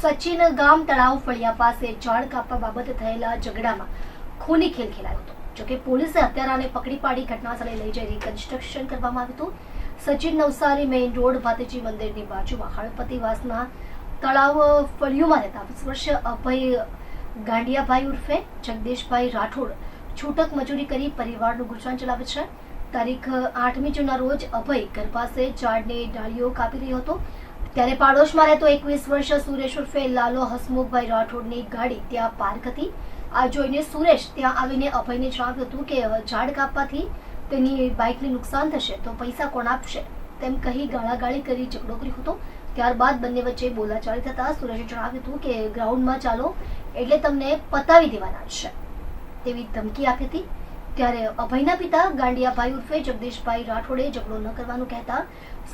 સચિન ગામ તળાવ ફળિયા પાસે ઝાડ કાપવા બાબતે થયેલા ઝઘડામાં ખૂની ખેલ ખેલાયો હતો. જોકે પોલીસે હત્યારાને પકડી પાડી ઘટનાસ્થળે લઈ જઈ રિકન્સ્ટ્રક્શન કરવામાં આવ્યું હતું. સચિન નવસારી મેઇન રોડ ભાતીજી મંદિરની બાજુમાં હળપતિવાસના તળાવ ફળિયુમાં રહેતા વીસ વર્ષીય અભય ગાંડિયાભાઈ ઉર્ફે જગદીશભાઈ રાઠોડ છૂટક મજૂરી કરી પરિવારનું ગુજરાન ચલાવે છે. તારીખ આઠમી જૂનના રોજ અભય ઘર પાસે ઝાડની ડાળીઓ કાપી રહ્યો હતો. ત્યારે પાડોશમાં રહેતો એકવીસ વર્ષ સુરેશ ઉર્ફે લાલો હસમુખભાઈ રાઠોડની ગાડી ત્યાં પાર્ક હતી. આ જોઈને સુરેશ ત્યાં આવીને અભયને જણાવ્યું હતું કે ઝાડ કાપવાથી તેની બાઇકને નુકસાન થશે, તો પૈસા કોણ આપશે? તેમ કહી ગાળાગાળી કરી ઝઘડો કર્યો હતો. ત્યારબાદ બંને વચ્ચે બોલાચાલી થતા સુરેશે જણાવ્યું હતું કે, ગ્રાઉન્ડમાં ચાલો, એટલે તમને પતાવી દેવાના છે. તેવી ધમકી આપી હતી. ત્યારે અભયના પિતા ગાંડિયાભાઈ ઉર્ફે જગદીશભાઈ રાઠોડે ઝઘડો ન કરવાનું કહેતા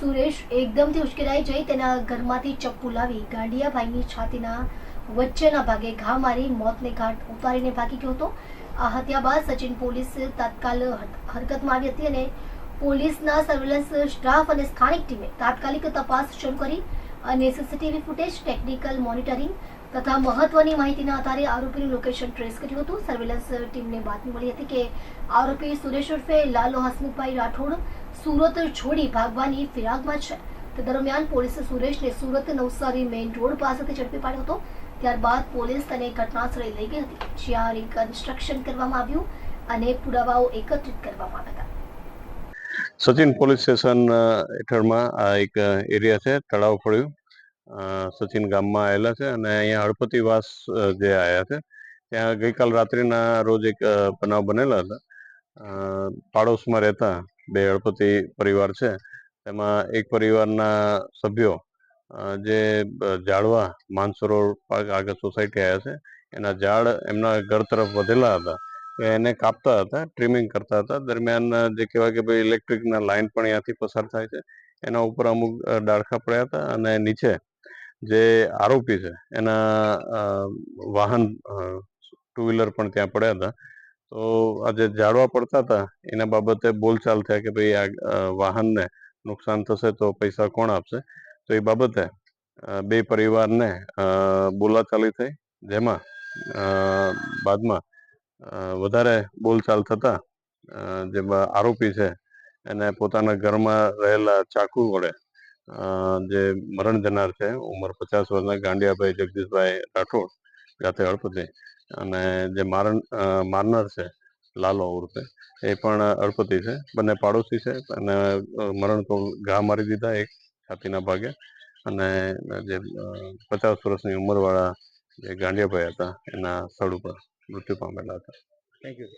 સુરેશ એકદમથી ઉશ્કેરાઈ જઈ તેના ઘરમાંથી ચપ્પુ લાવી ગાંડિયાભાઈની છાતીના વચ્ચેના ભાગે ઘા મારી મોતને ઘાટ ઉતારીને ભાગી ગયો હતો. આ હત્યા બાદ સચિન પોલીસ તાત્કાલ હર- હરકતમાં આવી હતી અને પોલીસના સર્વેલન્સ સ્ટાફ અને સ્થાનિક ટીમે તાત્કાલિક તપાસ શરૂ કરી અને સીસીટીવી ફૂટેજ ટેકનિકલ મોનિટરિંગ તથા મહત્વની માહિતીના આધારે આરોપીનું લોકેશન ટ્રેસ કર્યું હતું. સર્વેલન્સ ટીમને બાતમી મળી હતી કે આરોપી સુરેશ ઉર્ફે લાલો હસમુખભાઈ રાઠોડ સુરત છોડી ભાગવાની ફિરાકમાં છે. તે દરમિયાન પોલીસે સુરેશને સુરત નવસારી મેઇન રોડ પાસેથી ઝડપી પાડ્યો હતો. ત્યારબાદ પોલીસ તેને ઘટનાસ્થળે લઈ ગઈ હતી જ્યાં રિકન્સ્ટ્રક્શન કરવામાં આવ્યું અને પુરાવાઓ એકત્રિત કરવામાં આવ્યા હતા. સચિન પોલીસ સ્ટેશન હેઠળમાં આ એક એરિયા છે તળાવ અ, સચિન ગામમાં આવેલા છે અને અહીંયા હળપતિવાસ જે આવ્યા છે, ત્યાં ગઈકાલ રાત્રિના રોજ એક બનાવ બનેલા હતા. પાડોશમાં રહેતા બે હળપતિ પરિવાર છે. તેમાં એક પરિવારના સભ્યો જે ઝાડવા માનસરોવર પાર્ક આગળ સોસાયટી આવ્યા છે, એના ઝાડ એમના ઘર તરફ વધેલા હતા. એને કાપતા હતા, ટ્રીમિંગ કરતા હતા. દરમિયાન જે કહેવાય કે ભાઈ ઇલેક્ટ્રિકના લાઇન પણ અહીંયાથી પસાર થાય છે. એના ઉપર અમુક ડાળખા પડ્યા હતા અને નીચે જે આરોપી છે, એના વાહન ટુ વ્હીલર પણ ત્યાં પડ્યા હતા. તો આજે ઝાડવા પડતા હતા, એના બાબતે બોલચાલ થયા કે ભાઈ આ વાહનને નુકસાન થશે તો પૈસા કોણ આપશે? તો એ બાબતે બે પરિવારને બોલાચાલી થઈ, જેમાં બાદમાં વધારે બોલચાલ થતા જે આરોપી છે, એને પોતાના ઘરમાં રહેલા ચાકુ વડે જે મરણ જનાર છે, ઉંમર પચાસ વર્ષના ગાંડિયાભાઈ જગદીશભાઈ રાઠોડ જાતે અળપતિ. અને જે મારણ મારનાર છે, લાલો ઉર્ફે, એ પણ અળપતિ છે. બંને પાડોશી છે અને મરણ તો ઘા મારી દીધા એક છાતીના ભાગે. અને જે પચાસ વર્ષની ઉંમરવાળા જે ગાંડિયાભાઈ હતા, એના સ્થળ ઉપર મૃત્યુ પામેલા હતા. Thank you